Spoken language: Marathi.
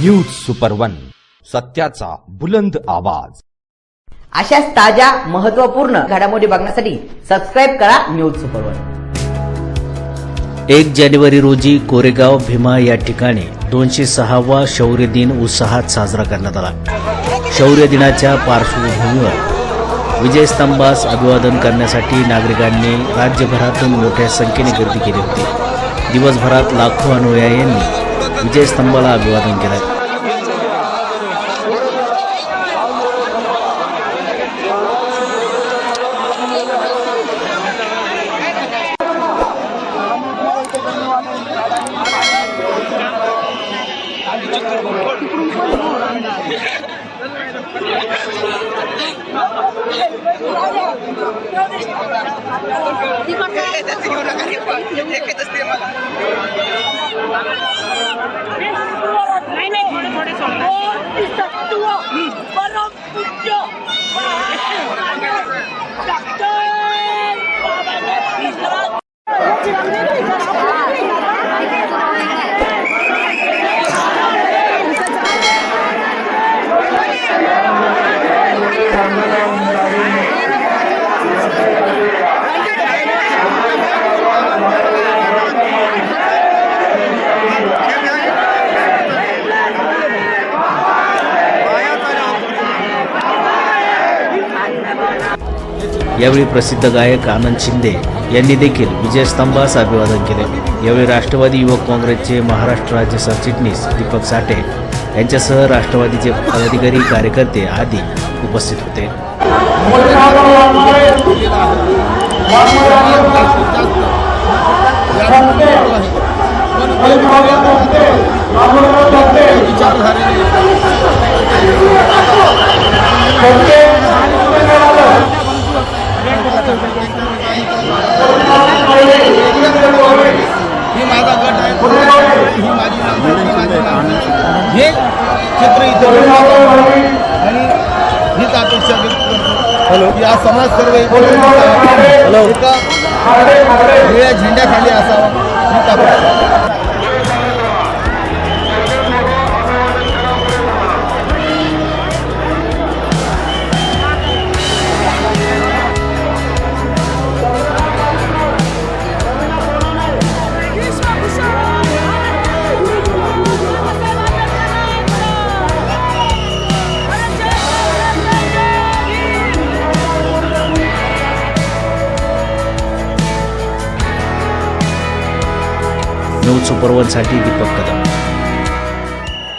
न्यूज सुपर वन सत्याचा बुलंद आवाज. अशाच ताज्या महत्त्वपूर्ण घडामोडी बघण्यासाठी सबस्क्राईब करा न्यूज सुपर वन एक जानेवारी रोजी कोरेगाव भीमा या ठिकाणी दोनशे सहावा शौर्य दिन उत्साहात साजरा करण्यात आला. शौर्य दिनाच्या पार्श्वभूमीवर विजयस्तंभास अभिवादन करण्यासाठी नागरिकांनी राज्यभरातून मोठ्या संख्येने गर्दी केली होती. दिवसभरात लाखो अनुयायांनी విజయ స్తంభాల అభివాదంకిದೆ Di mana? Di? পরম পূজ্য ডাক্তার यावेळी प्रसिद्ध गायक आनंद शिंदे यांनी देखील विजयस्तंभास अभिवादन केले. यावेळी राष्ट्रवादी युवक काँग्रेसचे महाराष्ट्र राज्य सरचिटणीस दीपक साठे यांच्यासह राष्ट्रवादीचे पदाधिकारी कार्यकर्ते आदी उपस्थित होते. चित्र इथे आणि हीच अपेक्षा व्यक्त करतो की हा समाज सर्व हॅलो. एका वेगळ्या झेंड्याखाली असावा. हीच अपेक्षा. नऊ सुपरवनसाठी दीपक कदम.